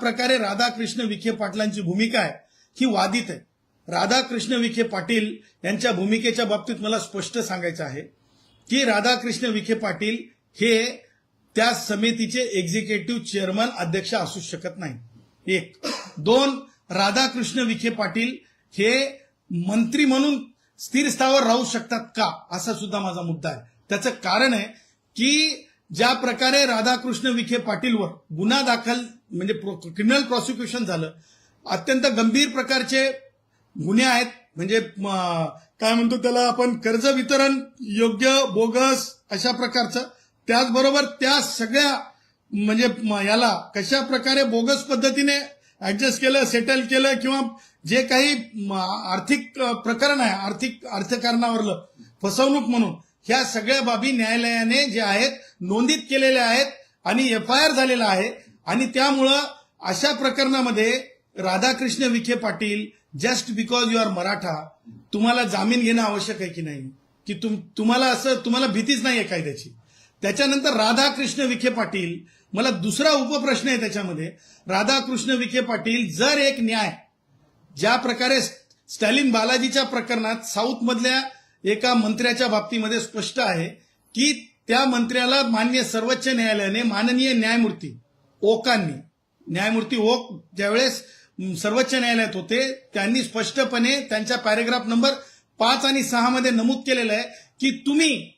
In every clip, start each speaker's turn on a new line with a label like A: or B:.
A: प्रकारे राधाकृष्ण विखे पाटलांची भूमिका आहे ही वादित आहे. राधाकृष्ण विखे पाटील यांच्या भूमिकेच्या बाबतीत मला स्पष्ट सांगायचं आहे की राधाकृष्ण विखे पाटील हे त्या समितीचे एक्झिक्युटिव्ह चेअरमन अध्यक्ष असू शकत नाही. एक. दोन राधाकृष्ण विखे पाटील हे मंत्री म्हणून स्थिर स्थावर राहू शकतात का? असा सुद्धा माझा मुद्दा आहे. त्याचं कारण आहे की ज्या प्रकारे राधाकृष्ण विखे पाटीलवर गुन्हा दाखल म्हणजे क्रिमिनल प्रॉसिक्युशन झालं अत्यंत गंभीर प्रकारचे गुन्हे आहेत. म्हणजे काय म्हणतो त्याला आपण कर्ज वितरण योग्य बोगस अशा प्रकारचं. त्याचबरोबर त्या सगळ्या म्हणजे याला कशा प्रकारे बोगस पद्धतीने ऍडजस्ट केलं सेटल केलं किंवा जे काही आर्थिक प्रकरण आहे आर्थिक अर्थकारणावरलं फसवणूक म्हणून ह्या सगळ्या बाबी न्यायालयाने जे आहेत नोंदीत केलेल्या आहेत आणि एफ आय आर झालेला आहे. आणि त्यामुळं अशा प्रकरणामध्ये Radhakrishna Vikhe Patil just because you are Maratha तुम्हाला जामीन घेणं आवश्यक आहे की नाही? की तुम तुम्हाला असं तुम्हाला भीतीच नाही आहे कायद्याची त्याच्यानंतर राधाकृष्ण विखे पाटील मला दुसरा उपप्रश्न आहे त्याच्यामध्ये. राधाकृष्ण विखे पाटील जर एक न्याय ज्या प्रकारे स्टॅलिन बालाजीच्या प्रकरणात साऊथ मधल्या एका मंत्र्याच्या बाबतीमध्ये स्पष्ट आहे की त्या मंत्र्याला मान्य सर्वोच्च न्यायालयाने माननीय न्यायमूर्ती ओकांनी न्यायमूर्ती ओक ज्यावेळेस सर्वोच्च न्यायालयात होते त्यांनी स्पष्टपणे त्यांच्या पॅरेग्राफ नंबर पाच आणि सहा मध्ये नमूद केलेलं आहे की तुम्ही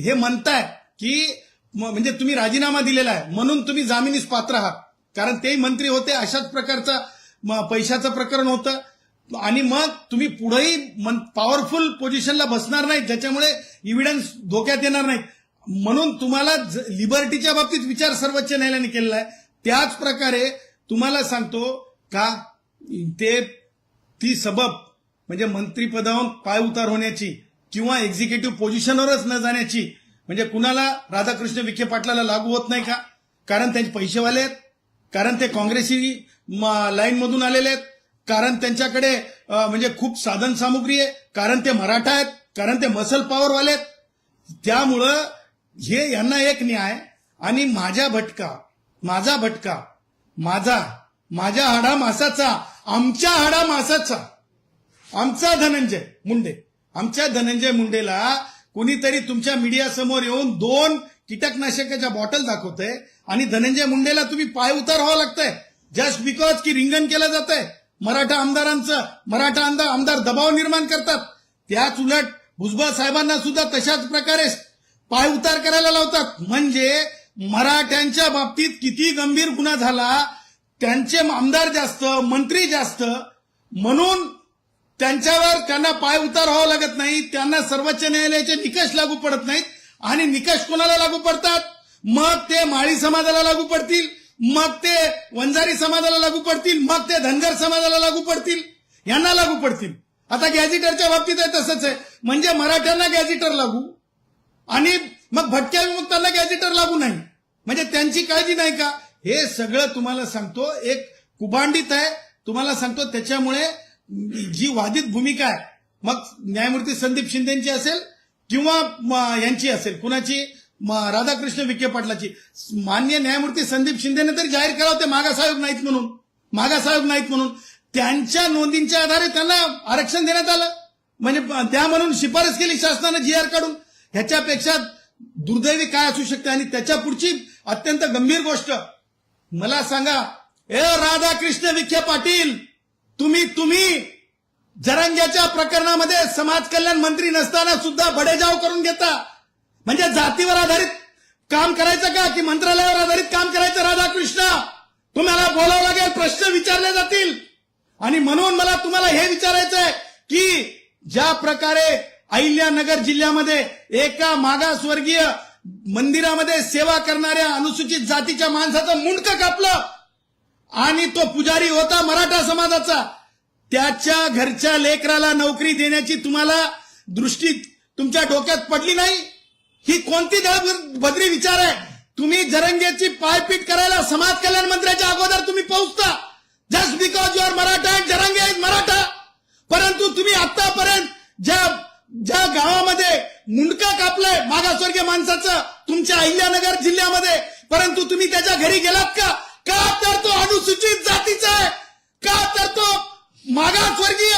A: हे म्हणताय की म- म्हणजे तुम्ही राजीनामा दिलेला आहे म्हणून तुम्ही जामिनीस पात्र आहात. कारण तेही मंत्री होते अशाच प्रकारचा म- पैशाचं प्रकरण होतं. आणि मग तुम्ही पुढेही पॉवरफुल पोझिशनला बसणार नाही ज्याच्यामुळे इव्हिडन्स धोक्यात येणार नाही. म्हणून तुम्हाला ज- लिबर्टीच्या बाबतीत विचार सर्वोच्च न्यायालयाने केलेला आहे. त्याच प्रकारे तुम्हाला सांगतो का ते ती सबब म्हणजे मंत्रीपदावरून पाय उतार होण्याची किंवा एक्झिक्युटिव्ह पोझिशनवरच न जाण्याची म्हणजे कुणाला राधाकृष्ण विखे पाटलाला लागू होत नाही का? कारण त्यांचे पैसेवाले आहेत. कारण ते काँग्रेसी लाईनमधून आलेले आहेत. कारण त्यांच्याकडे म्हणजे खूप साधन सामुग्री आहे कारण ते मराठा आहेत कारण ते मसल पॉवरवाले आहेत. त्यामुळं हे यांना एक न्याय आणि माझ्या भटका माझा भटका माझा माझ्या हाडा मासाचा आमच्या हाडा मासाचा आमचा धनंजय मुंडे आमच्या धनंजय मुंडेला कोणीतरी तुमच्या मीडिया समोर येऊन दोन कीटकनाशकाच्या बॉटल दाखवतंय आणि धनंजय मुंडेला तुम्ही पाय उतार व्हावं लागतंय जस्ट बिकॉज की रिंगण केलं जात आहे मराठा आमदारांचं मराठा आमदार आमदार दबाव निर्माण करतात. त्याच उलट भुजबळ साहेबांना सुद्धा तशाच प्रकारे पाय उतार करायला लावतात. म्हणजे मराठ्यांच्या बाबतीत किती गंभीर गुन्हा झाला त्यांचे आमदार जास्त मंत्री जास्त म्हणून त्यांच्यावर त्यांना पाय उतार व्हावं लागत नाही त्यांना सर्वोच्च न्यायालयाचे निकष लागू पडत नाहीत आणि निकष कोणाला लागू पडतात? मग ते माळी समाजाला लागू पडतील. मग ते वंजारी समाजाला लागू पडतील मग ते धनगर समाजाला लागू पडतील यांना लागू पडतील. आता गॅझिटरच्या बाबतीत आहे तसंच आहे. म्हणजे मराठ्यांना गॅझिटर लागू आणि मग भटक्या विमुक्तांना गॅझिटर लागू नाही. म्हणजे त्यांची काळजी नाही का? हे सगळं तुम्हाला सांगतो एक कुभांडित आहे. तुम्हाला सांगतो त्याच्यामुळे जी वादित भूमिका आहे मग न्यायमूर्ती संदीप शिंदेची असेल किंवा यांची असेल कुणाची? राधाकृष्ण विखे पाटलाची. मान्य न्यायमूर्ती संदीप शिंदेने तरी जाहीर करावं ते मागासाहेब नाहीत म्हणून. मागासाहेब नाहीत म्हणून. त्यांच्या नोंदींच्या आधारे त्यांना आरक्षण देण्यात आलं. म्हणजे त्या म्हणून शिफारस केली शासनानं जी आर काढून. ह्याच्यापेक्षा दुर्दैवी काय असू शकते? आणि त्याच्या पुढची अत्यंत गंभीर गोष्ट. मला सांगा ए राधाकृष्ण विखे पाटील तुम्ही तुम्ही जरंग्याच्या प्रकरणामध्ये समाज कल्याण मंत्री नसताना सुद्धा बडेजाव करून घेता. म्हणजे जातीवर आधारित काम करायचं का? की मंत्रालयावर आधारित काम करायचं? राधाकृष्ण तुम्हाला बोलावं लागेल प्रश्न विचारले जातील. आणि म्हणून मला तुम्हाला हे विचारायचं आहे की ज्या प्रकारे अहिल्यानगर जिल्ह्यामध्ये एका मागासवर्गीय मंदिरामध्ये सेवा करणाऱ्या अनुसूचित जातीच्या माणसाचं मुंडकं कापलं आणि तो पुजारी होता मराठा समाजाचा. त्याच्या घरच्या लेकराला नोकरी देण्याची तुम्हाला दृष्टी तुमच्या डोक्यात पडली नाही? ही कोणती बदरी विचार आहे? तुम्ही जरंगेची पायपीट करायला समाज कल्याण मंत्र्याच्या अगोदर तुम्ही पोहोचता. Just because you're Maratha and Jarange is Maratha परंतु तुम्ही आतापर्यंत ज्या ज्या गावामध्ये मुंडका कापलंय मागासवर्गीय माणसाचं तुमच्या अहिल्यानगर जिल्ह्यामध्ये परंतु तुम्ही त्याच्या घरी गेलात का? का तर तो अनुसूचित जातीचा आहे? का तर तो मागासवर्गीय?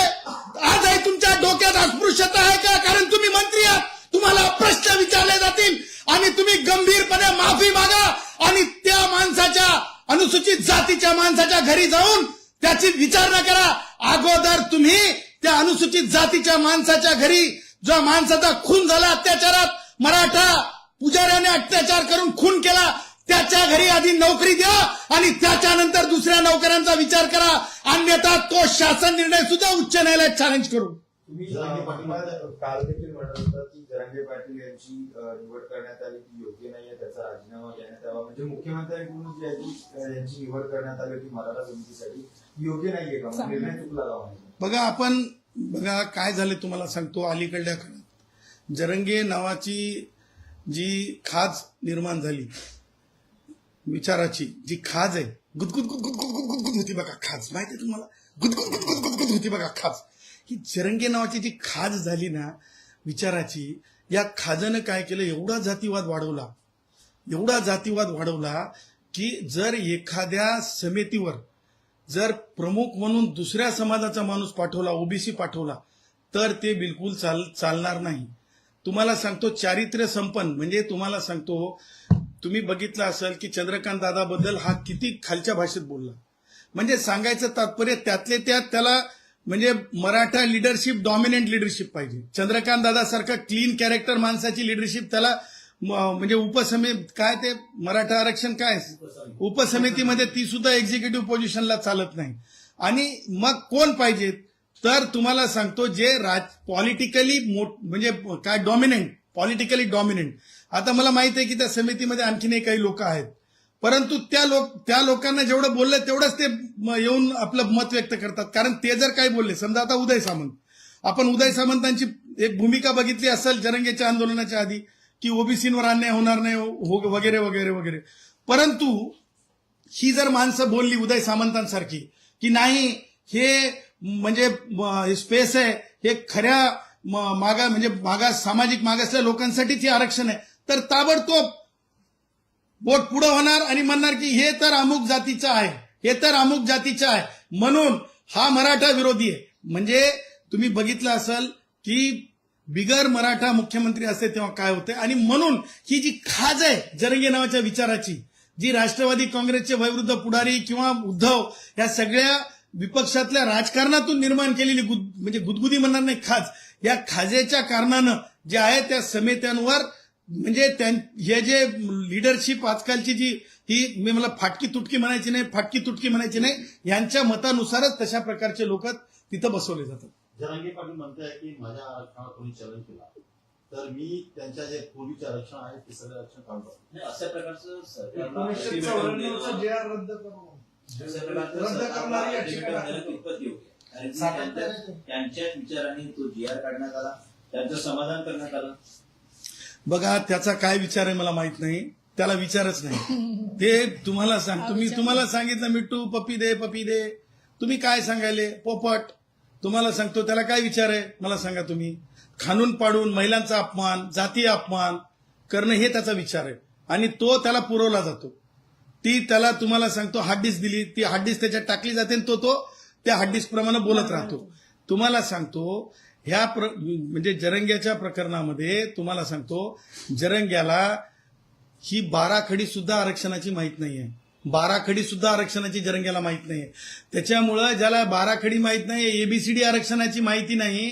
A: आजही तुमच्या डोक्यात अस्पृश्यता आहे का? कारण तुम्ही मंत्री आहात. तुम्हाला प्रश्न विचारले जातील आणि तुम्ही गंभीरपणे माफी मागा आणि त्या माणसाच्या अनुसूचित जातीच्या माणसाच्या घरी जाऊन त्याची विचारणा करा. अगोदर तुम्ही त्या अनुसूचित जातीच्या माणसाच्या घरी जो माणसाचा खून झाला अत्याचारात मराठा पुजाऱ्याने अत्याचार करून खून केला त्याच्या घरी आधी नोकरी द्या आणि त्याच्यानंतर दुसऱ्या नोकऱ्यांचा विचार करा. अन्यथा तो शासन निर्णय सुद्धा उच्च न्यायालयात चॅलेंज करू
B: तुम्ही काल देखील म्हणत होता की जरांगे पाटील यांची निवड करण्यात आली ती योग्य नाहीये त्याचा राजीनामा घेण्यात यावा. म्हणजे मुख्यमंत्र्यांकडून याची यांची निवड करण्यात आली होती मराठा समितीसाठी. योग्य नाहीये का? मग निर्णय चुकला का?
A: बघा आपण बघा काय झाले तुम्हाला सांगतो अलीकडल्या काळात. जरंगे नावाची जी खाज निर्माण झाली विचाराची जी खाज आहे गुदगुद गुदगुद गुदगुद गुदगुद होती बघा खाज. माहिती तुम्हाला? गुदगुद गुदगुद गुदगुद होती बघा खाज. की जरंगे नावाची जी खाज झाली ना विचाराची या खाजानं काय केलं? एवढा जातीवाद वाढवला. एवढा जातीवाद वाढवला की जर एखाद्या समितीवर जर प्रमुख म्हणून दुसऱ्या समाजाचा माणूस पाठवला ओबीसी पाठवला तर ते बिलकुल चाल चालणार नाही. तुम्हाला सांगतो चारित्र्य संपन्न म्हणजे तुम्हाला सांगतो तुम्ही बघितलं असेल की चंद्रकांत दादाबद्दल हा किती खालच्या भाषेत बोलला. म्हणजे सांगायचं तात्पर्य त्यातले त्यात त्याला म्हणजे मराठा लिडरशिप डॉमिनंट लिडरशिप पाहिजे. चंद्रकांत दादासारखं क्लीन कॅरेक्टर माणसाची लिडरशिप त्याला म्हणजे उपसमिती काय ते मराठा आरक्षण काय? उपसमितीमध्ये ती सुद्धा एक्झिक्युटिव्ह पोझिशनला चालत नाही. आणि मग कोण पाहिजेत तर तुम्हाला सांगतो जे राज पॉलिटिकली म्हणजे काय डॉमिनंट पॉलिटिकली डॉमिनंट आता मला माहीत आहे की त्या समितीमध्ये आणखीनही काही लोक आहेत. परंतु त्या लोक त्या लोकांना जेवढं बोललं तेवढंच ते येऊन आपलं मत व्यक्त करतात. कारण ते जर काय बोलले समजा आता उदय सामंत. आपण उदय सामंतांची एक भूमिका बघितली असेल जरंगेच्या आंदोलनाच्या आधी की ओबीसींवर अन्याय होणार नाही हो-, हो वगैरे वगैरे वगैरे. परंतु ही जर माणसं बोलली उदय सामंतांसारखी की नाही हे म्हणजे स्पेस आहे हे खऱ्या म- मागा म्हणजे मागास सामाजिक मागासल्या लोकांसाठीच हे आरक्षण आहे तर ताबडतोब बोट पुढं होणार आणि म्हणणार की हे तर अमुक जातीचं आहे हे तर अमुक जातीचं आहे. म्हणून हा मराठा विरोधी आहे. म्हणजे तुम्ही बघितलं असेल की बिगर मराठा मुख्यमंत्री असते तेव्हा काय होते? आणि म्हणून ही जी खाज आहे जरंगे नावाच्या विचाराची जी राष्ट्रवादी काँग्रेसचे वयवृद्ध पुढारी किंवा उद्धव या सगळ्या विपक्षातल्या राजकारणातून निर्माण केलेली गुद म्हणजे गुदगुदी म्हणणार नाही खाज. या खाजेच्या कारणानं जे आहे त्या समित्यांवर म्हणजे त्यां- हे जे लिडरशिप आजकालची जी ही मी मला फाटकी तुटकी म्हणायची नाही फाटकी तुटकी म्हणायची नाही यांच्या मतानुसारच तशा प्रकारचे लोक तिथं बसवले जातात.
C: जरांगे पाटील म्हणताय की माझ्या आरक्षणाला कोणी चलन केला. तर मी त्यांच्या जे पूर्वीचे आरक्षण आहे ते सगळे आरक्षण.
D: नाही, अशा प्रकारचं सरकारला त्यांच्याच विचाराने तो जी आर काढण्यात आला त्यांचं समाधान करण्यात आलं.
A: बघा त्याचा काय विचार आहे मला माहीत नाही. त्याला विचारच नाही. ते तुम्हाला सांग तुम्ही तुम्हाला सांगितलं मिट्टू पपी दे पपी दे. तुम्ही काय सांगायले? पोपट. तुम्हाला सांगतो त्याला काय विचार आहे? मला सांगा तुम्ही. खाणून पाडून महिलांचा अपमान जातीय अपमान करणं हे त्याचा विचार आहे. आणि तो त्याला पुरवला जातो. ती त्याला तुम्हाला सांगतो हार्डडिस्क दिली. ती हार्डडिस्क त्याच्यात टाकली जाते आणि तो तो त्या हार्डडिस्क प्रमाणे बोलत राहतो. तुम्हाला सांगतो ह्या प्र म्हणजे जरंग्याच्या प्रकरणामध्ये तुम्हाला सांगतो जरंग्याला ही बाराखडी सुद्धा आरक्षणाची माहीत नाहीये. बाराखडी सुद्धा आरक्षणाची जरंग्याला माहीत नाहीये. त्याच्यामुळं ज्याला बाराखडी माहीत नाही एबीसीडी आरक्षणाची माहिती नाही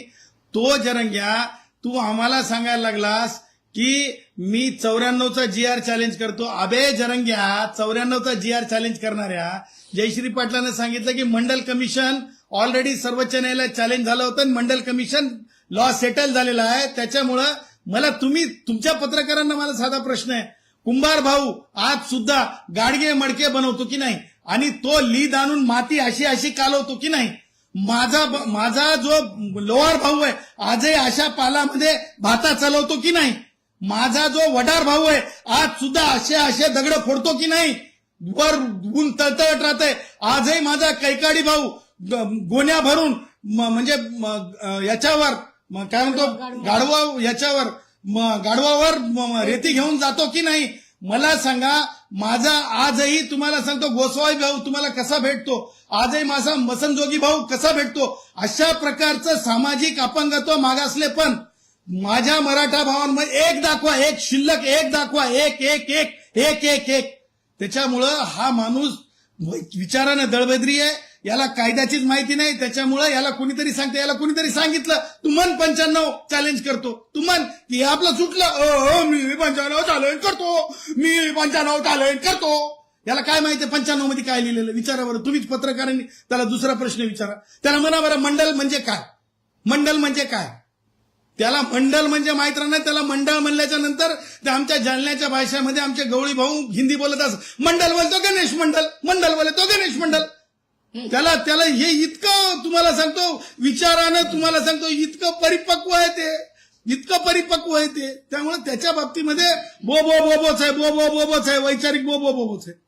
A: तो जरंग्या तू आम्हाला सांगायला लागलास की मी चौऱ्याण्णवचा जी आर चॅलेंज करतो. अबे जरंग्या चौऱ्याण्णवचा जी आर चॅलेंज करणाऱ्या जयश्री पाटलानं सांगितलं की मंडल कमिशन ऑलरेडी सर्वोच्च न्यायालयात चॅलेंज झालं होतं आणि मंडल कमिशन लॉ सेटल झालेला आहे. त्याच्यामुळं मला तुम्ही तुमच्या पत्रकारांना मला साधा प्रश्न आहे. कुंभार भाऊ आज सुद्धा गाडगे मडके बनवतो की नाही? आणि तो लीद आणून माती अशी अशी कालवतो की नाही? माझा माझा जो लोहार भाऊ आहे आजही अशा पालामध्ये भाता चालवतो की नाही? माझा जो वडार भाऊ आहे आज सुद्धा असे असे दगड फोडतो की नाही? वर ऊन तळतळत राहते आजही माझा कैकाडी भाऊ गोण्या भरून म्हणजे याच्यावर काय म्हणतो गाढवा याच्यावर गाढवावर म- रेती घेऊन जातो की नाही? मला सांगा माझा आजही तुम्हाला सांगतो गोस्वाई भाऊ तुम्हाला कसा भेटतो? आजही माझा मसनजोगी भाऊ कसा भेटतो? अशा प्रकारचं सामाजिक अपंगत्व मागासले पण माझ्या मराठा भावांमध्ये एक दाखवा एक शिल्लक एक दाखवा एक एक एक एक एक एक. त्याच्यामुळं हा माणूस विचारानं दळबद्री आहे. याला कायद्याचीच माहिती नाही त्याच्यामुळे याला कुणीतरी सांगते याला कुणीतरी सांगितलं. तू मन पंच्याण्णव चॅलेंज करतो. तू मन की आपलं सुटलं. अ, मी पंच्याण्णव चॅलेंज करतो. मी पंच्याण्णव चॅलेंज करतो. याला काय माहिती पंच्याण्णवमध्ये काय लिहिलेलं? विचारा बरं. तुम्हीच पत्रकारांनी त्याला दुसरा प्रश्न विचारा. त्याला म्हणा बरं मंडल म्हणजे काय? मंडल म्हणजे काय? त्याला मंडल म्हणजे माहीत राहणार. त्याला मंडळ म्हणल्याच्या नंतर ते आमच्या जालन्याच्या भाषेमध्ये आमचे गवळी भाऊ हिंदी बोलत असत मंडल बोलतो गणेश मंडल. मंडल बोलतो गणेश मंडल. त्याला त्याला हे इतकं तुम्हाला सांगतो विचारानं तुम्हाला सांगतो इतकं परिपक्व आहे ते. इतकं परिपक्व आहे ते. त्यामुळे त्याच्या बाबतीमध्ये बो बो बोबोच आहे बो बो बोबोच आहे वैचारिक बो बो बोबोच आहे